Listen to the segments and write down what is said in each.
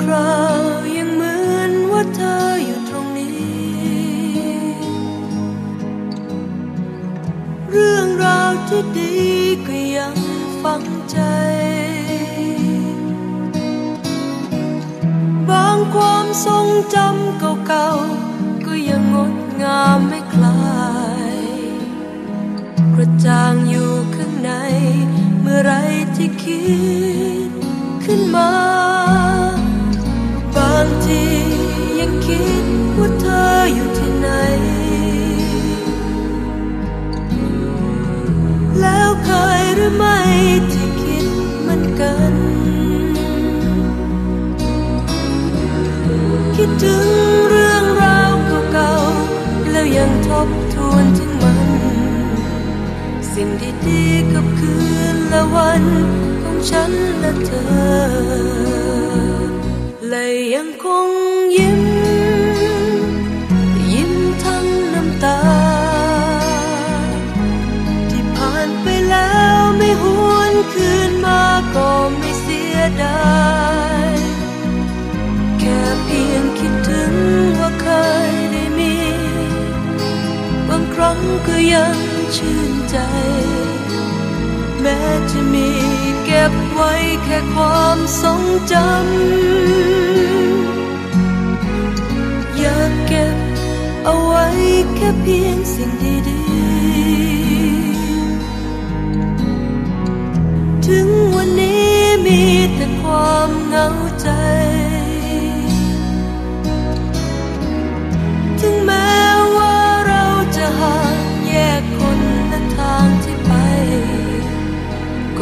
ครายังเหมือนว่าเธออยู่ตรงนี้ เรื่องราวที่ดีก็ยังฟังใจ บางความทรงจำเก่าๆ ก็ยังงดงามไม่คลายกระจ่างอยู่ข้างใน เมื่อไรที่คิดขึ้นมา ที่คิดเหมือนกัน คิดถึงเรื่องราวเก่าๆ แล้วยังทบทวนถึงมัน สิ่งดีๆกับคืนและวันของฉันและเธอ และยังคงยิ้ม ชื่นใจ แม้จะมีเก็บไว้แค่ความทรงจำ อยากเก็บเอาไว้แค่เพียงสิ่งดีๆ ถึงวันนี้มีแต่ความเหงาใจ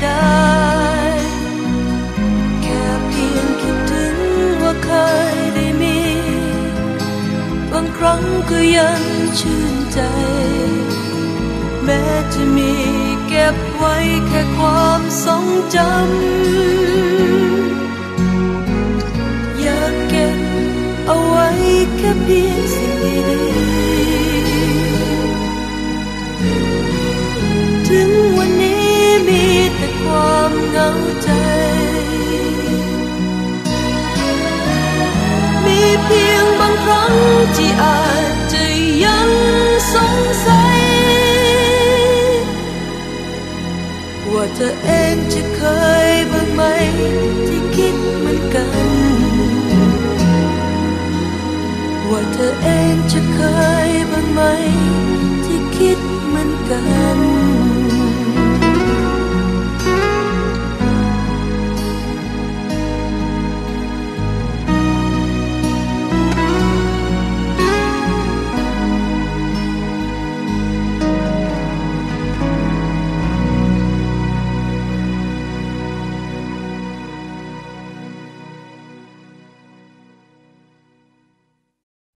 เสียดายแค่เพียงคิดถึงว่าเคยได้มี บางครั้งก็ยังชื่นใจ แม้จะมีเก็บไว้แค่ความทรงจำ อยากเก็บเอาไว้แค่เพียง ว่าเธอเองจะเคยบ้างไหมที่คิ